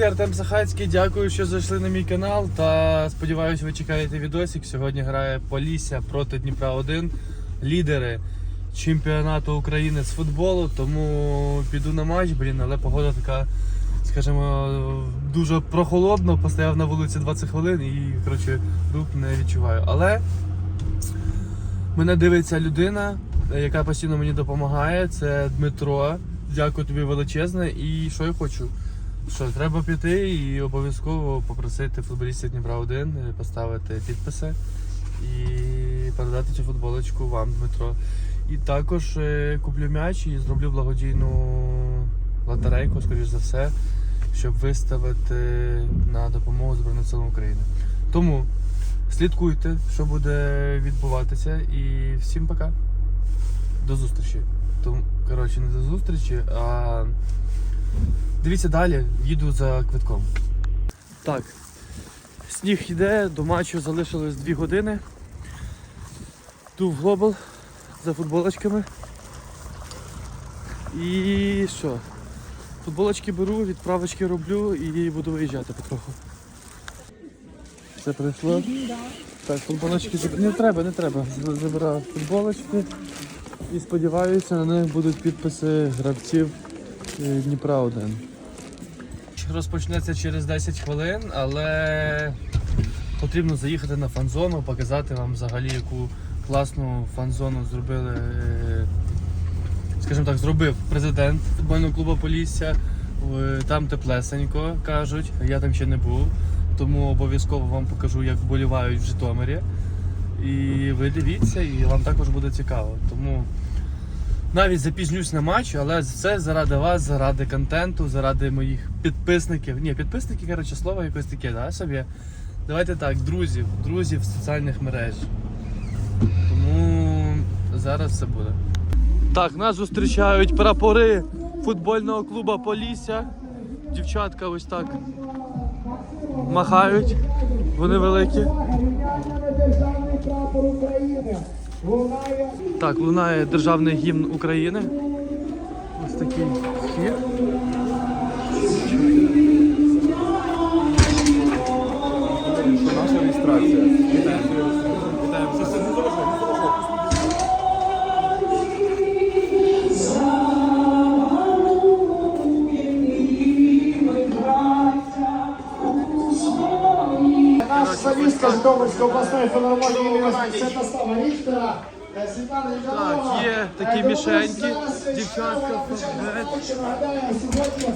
Привіт, я Артем Сахацький. Дякую, що зайшли на мій канал. Та сподіваюся, ви чекаєте відосик. Сьогодні грає Полісся проти Дніпра 1 лідери чемпіонату України з футболу. Тому піду на матч, блін, але погода така, скажімо, дуже прохолодно. Постояв на вулиці 20 хвилин і коротше, рук не відчуваю. Але мене дивиться людина, яка постійно мені допомагає. Це Дмитро. Дякую тобі величезне. І що я хочу? Що треба піти і обов'язково попросити футболістів Дніпра 1 поставити підписи і передати цю футболочку вам, Дмитро. І також е, куплю м'яч і зроблю благодійну лотерейку, скоріш за все, щоб виставити на допомогу Збройним силам України. Тому слідкуйте, що буде відбуватися, і всім пока. До зустрічі. Тому, коротше, не до зустрічі, а дивіться далі, їду за квитком. Так, сніг йде, до матчу залишилось 2 години. Йду в глобал за футболочками. І що? Футболочки беру, відправочки роблю і буду виїжджати потроху. Все пройшло. Так, футболочки не треба, не треба. З- Забираю футболочки і сподіваюся, на них будуть підписи гравців е, Дніпра 1. Розпочнеться через 10 хвилин, але потрібно заїхати на фан-зону, показати вам взагалі, яку класну фан-зону зробили. е, Скажімо так, зробив президент футбольного клубу Полісся. Е, Там теплесенько кажуть, я там ще не був, тому обов'язково вам покажу, як вболівають в Житомирі. І ви дивіться, і вам також буде цікаво. Тому навіть запізнюсь на матч, але це заради вас, заради контенту, заради моїх підписників. Ні, підписники, коротше, слово якось таке, да, собі. Давайте так, друзів, друзів соціальних мереж. Тому зараз все буде. Так, нас зустрічають прапори футбольного клубу Полісся. Дівчатка ось так махають. Вони великі. Державний прапор України Так, лунає державний гімн України. Ось такий схід. Наша реєстрація. Житомирської обласної філармонії Святослава Ріchtера, е, Світлана Іванова. Так, є такі Е, мішеньки, тому дівчатка, сьогодні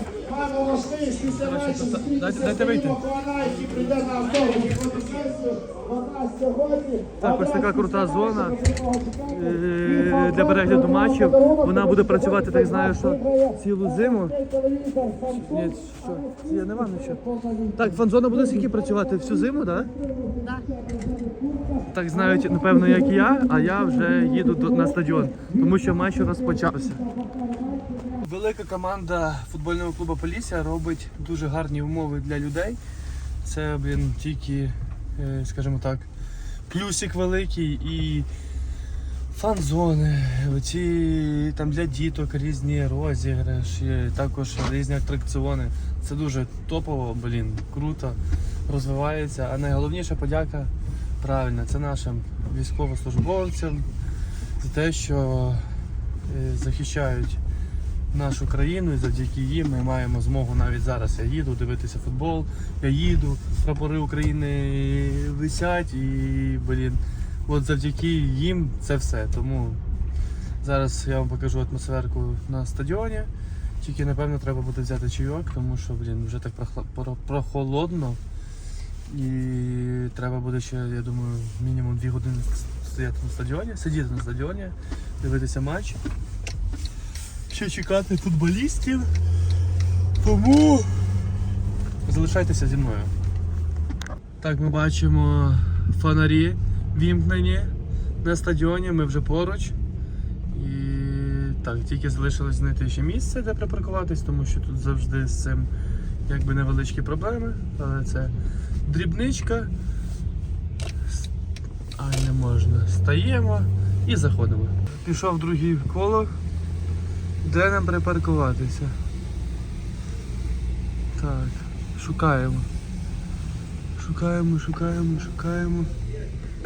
можливість після дайте- зустрітися з. Дмитром який прийде на сьогодні. Так, ось така крута зона, е, е, для перегляду матчів. Вона буде працювати, так знаю, що цілу зиму. Ні, що? Я не вам нічого. Так, фан-зона буде скільки працювати всю зиму, так? Так. Так знають, напевно, як і я, а я вже їду на стадіон, тому що матч розпочався. Велика команда футбольного клубу Полісся робить дуже гарні умови для людей. Це, блін, тільки, е, скажімо так, плюсик великий і фан-зони, оці там для діток різні розіграші, також різні атракціони. Це дуже топово, блін, круто, розвивається. А найголовніша подяка правильно, це нашим військовослужбовцям за те, що е, захищають нашу країну і завдяки їм ми маємо змогу навіть зараз. Я їду дивитися футбол, я їду, прапори України висять і, блін, от завдяки їм це все. Тому зараз я вам покажу атмосферку на стадіоні. Тільки напевно треба буде взяти чайок, тому що, блін, вже так прохолодно. І треба буде ще, я думаю, мінімум 2 години стояти на стадіоні, сидіти на стадіоні, дивитися матч. Ще чекати футболістів. Тому залишайтеся зі мною. Так, ми бачимо фонарі вімкнені на стадіоні, ми вже поруч. І так, тільки залишилось знайти ще місце, де припаркуватись, тому що тут завжди з цим якби невеличкі проблеми, але це дрібничка. Ай, не можна. Стаємо і заходимо. Пішов другий коло. Де нам припаркуватися? Так. Шукаємо. Шукаємо, шукаємо, шукаємо.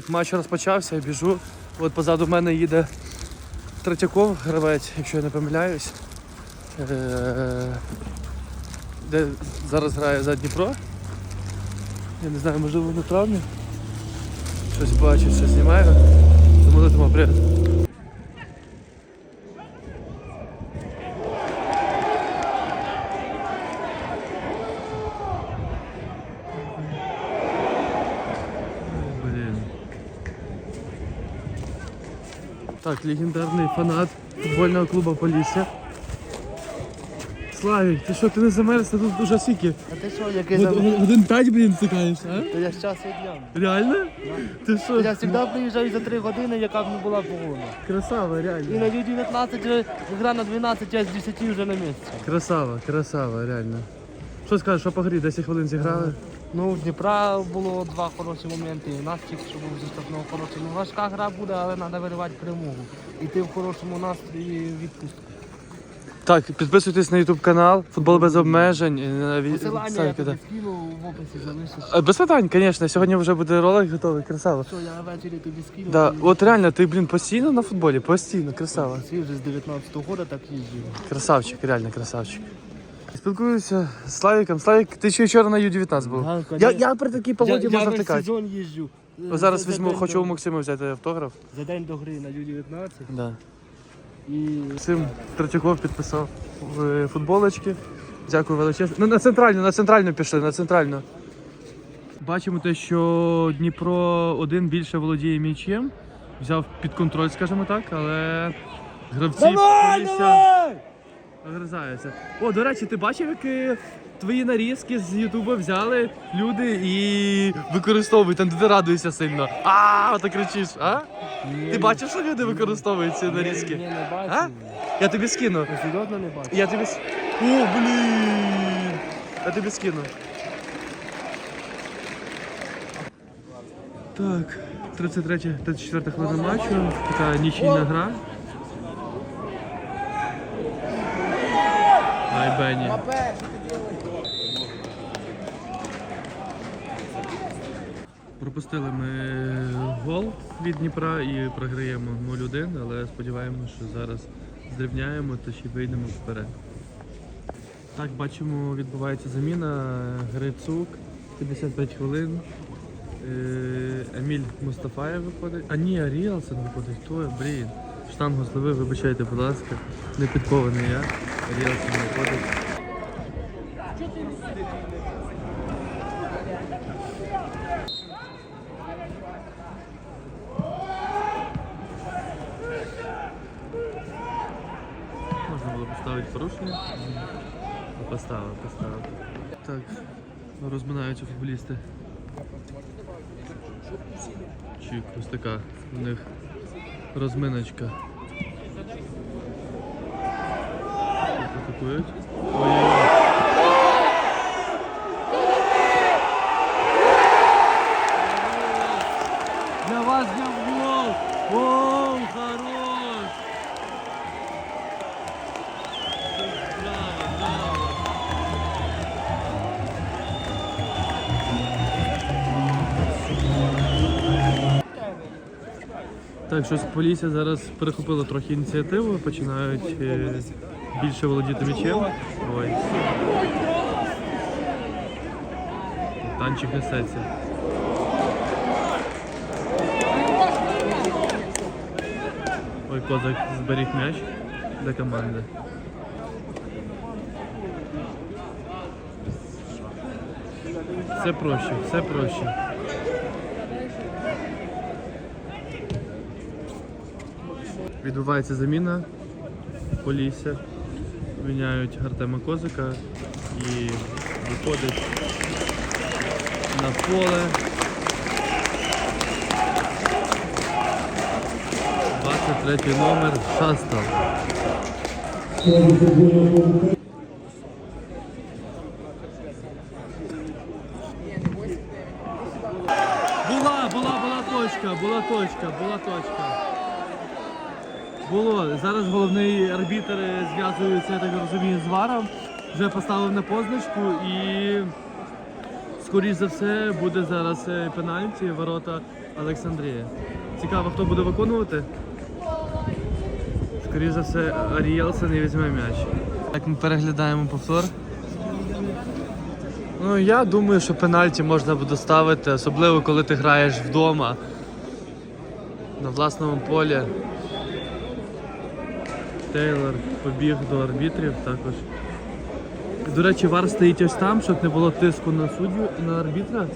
Матч розпочався, я біжу. От позаду мене їде Третьяков, гравець, якщо я не помиляюсь. Е, Де зараз грає за Дніпро. Я не знаю, можливо на травмі. Щось бачу, щось знімаю. Тому летимо, привіт. Так, легендарний фанат футбольного клубу Полісся. Славік, ти що, ти не замерз? Ти тут дуже сіки. А ти що, який за... Один п'ять, блін, стикаєш, а? То я часу днем. Реально? Ти що? Я завжди приїжджаю за 3 години, яка б не була погода. Красава, І реально. на Ю-19 вже гра на 12, я з 10 вже на місці. Красава, красава, реально. Що скажеш, що по грі 10 хвилин зіграли? Ну, у Дніпра було два хороші моменти. У нас тільки що був зі штрафного хороший. Ну, важка гра буде, але треба виривати перемогу. Іти в хорошому настрої відпустку. Так, підписуйтесь на YouTube канал, футбол без обмежень. і на ві- Посилання я сайт, тобі да. скину в описі залишиш. А, Без питань, звісно. Сьогодні вже буде ролик готовий, красава. Що, я ввечері тобі скину. Да, ти- от реально, ти, блін, постійно на футболі, постійно, красава. Свій вже з 19-го року так їжджу. Красавчик, реально красавчик. Спілкуюся з Славіком. Славік, ти ще вчора на Ю-19 був. Да, Я, я при такій погоді я, можна я втикати. сезон їжджу. Зараз За- візьму, день хочу до- у Максима взяти автограф. За день до гри на Ю-19. Да. І Максим Третьяков підписав е, футболочки. Дякую величезно. Ну, на центральну, на центральну пішли, на центральну. Бачимо те, що Дніпро один більше володіє м'ячем. Взяв під контроль, скажімо так, але гравці Полісся огризаються. О, до речі, ти бачив, як е, твої нарізки з Ютуба взяли люди і використовують, там ти радуєшся сильно. А, ти кричиш, а? Ти бачив, що люди використовують ці нарізки? Ні, не бачу. А? Я тобі скину. Серйозно не бачу. Я тобі. О, блін! Я тобі скину. Так, 33-34 хвилина матчу. Така нічийна гра. Бенні. Пропустили ми гол від Дніпра і програємо 0-1, але сподіваємося, що зараз зрівняємо та ще вийдемо вперед. Так, бачимо, відбувається заміна. Грицук 55 хвилин. Е, Еміль Мустафаєв виходить. А ні, Аріалсен виходить. Хто? Блін. Штангу зловив, вибачайте, будь ласка. Не підкований я. Аріалсен виходить. Можна було поставити порушення. Поставив, поставив. Так, розминаються футболісти. Чик, ось така у них розминочка. Ой-ой-ой. Так, щось Полісся зараз перехопило трохи ініціативу, починають е, більше володіти м'ячем. Ой. Танчик несеться. Ой, козак зберіг м'яч для команди. Все проще, все проще. Відбувається заміна Полісся. Міняють Артема Козика і виходить на поле. 23 номер Шастал. Була, була, була точка, була точка, була точка. Було. Зараз головний арбітр зв'язується, я так розумію, з варом. Вже поставив на позначку і скоріш за все, буде зараз е, пенальті ворота Олександрія. Цікаво, хто буде виконувати? Скоріше за все, Арієлсен і візьме м'яч. Так ми переглядаємо повтор. Ну, я думаю, що пенальті можна буде ставити, особливо коли ти граєш вдома на власному полі. Тейлор побіг до арбітрів також. До речі, вар стоїть ось там, щоб не було тиску на суддю і на арбітра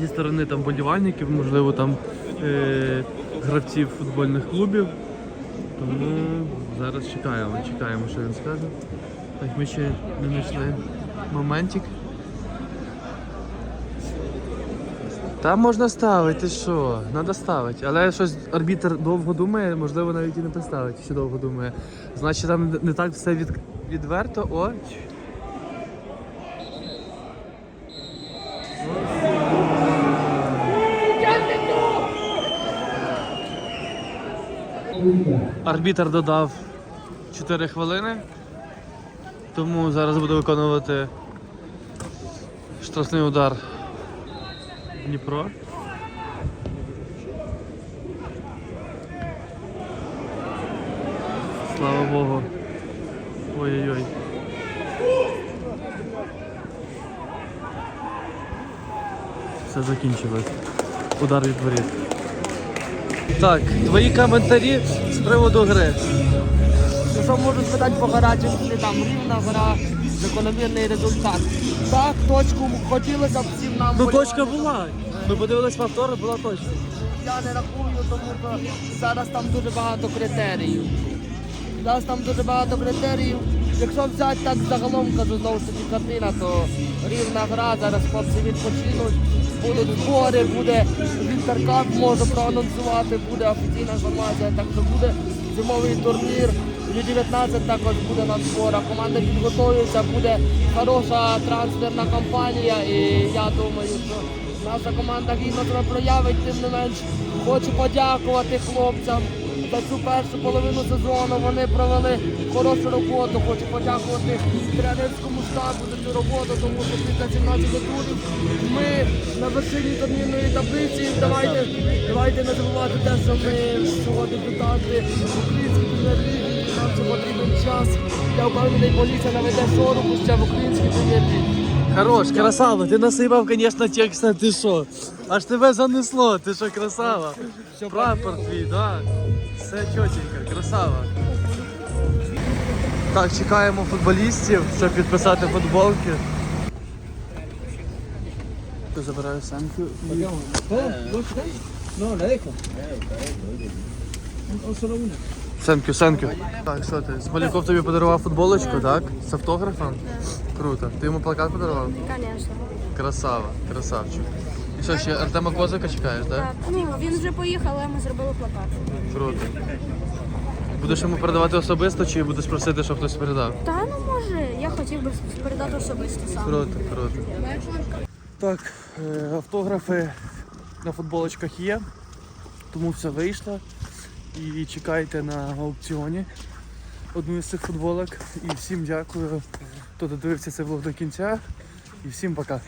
зі сторони там болівальників, можливо, там е- гравців футбольних клубів. Тому зараз чекаємо, чекаємо, що він скаже. Так, ми ще не знайшли моментик. Там можна ставити, що? Треба ставити. Але щось арбітр довго думає, можливо, навіть і не поставить, що довго думає. Значить, там не так все від... відверто. О. Арбітр додав 4 хвилини, тому зараз буде виконувати штрафний удар Дніпро. Слава Богу. Ой-ой-ой. Все закінчилось. Удар від воріт. Так, твої коментарі з приводу гри. Що можу сказати по гарячим там рівна гра, закономірний результат. Так, точку хотілося б всім нам. Ну болівати. точка була. Ми подивились повтори, була точка. Я не рахую, тому що зараз там дуже багато критеріїв. Зараз там дуже багато критеріїв. Якщо взяти так загалом, кажу знову ж таки картина, то рівна гра, зараз хлопці відпочинуть, будуть збори, буде Вінтеркап, можу проанонсувати, буде офіційна інформація, так що буде зимовий турнір. Ю-19 також буде на зборах. Команда підготується, буде хороша трансферна кампанія і я думаю, що Наша команда гідно себе проявить, тим не менш хочу подякувати хлопцям за цю першу половину сезону. Вони провели хорошу роботу. Хочу подякувати тренерському штабу за цю роботу, тому що після 17 турів ми на вершині турнірної таблиці. Давайте, давайте не забувати те, що ми всього дебютанти в українській ще потрібен час. Я впевнений, поліція наведе шороху ще в українській прем'єр-лігі. Хорош, красава, ти насипав, звісно, текста, ти що? Аж тебе занесло, ти що, красава. Прапор твій, да. Все чотенько, красава. Так, чекаємо футболістів, щоб підписати футболки. Забираю самку. Сенкю, сенкю. Так, що ти? Смоляков тобі подарував футболочку, так? З автографом? Круто. Ти йому плакат подарував? Конечно. Красава, красавчик. І що, ще Артема Козака чекаєш, так? Так, ну він вже поїхав, але ми зробили плакат. Круто. Будеш йому передавати особисто чи будеш просити, щоб хтось передав? Та ну може, я хотів би передати особисто сам. Круто, круто. Так, е, автографи на футболочках є, тому все вийшло. І чекайте на аукціоні одну із цих футболок. І всім дякую, хто додивився цей влог до кінця. І всім пока.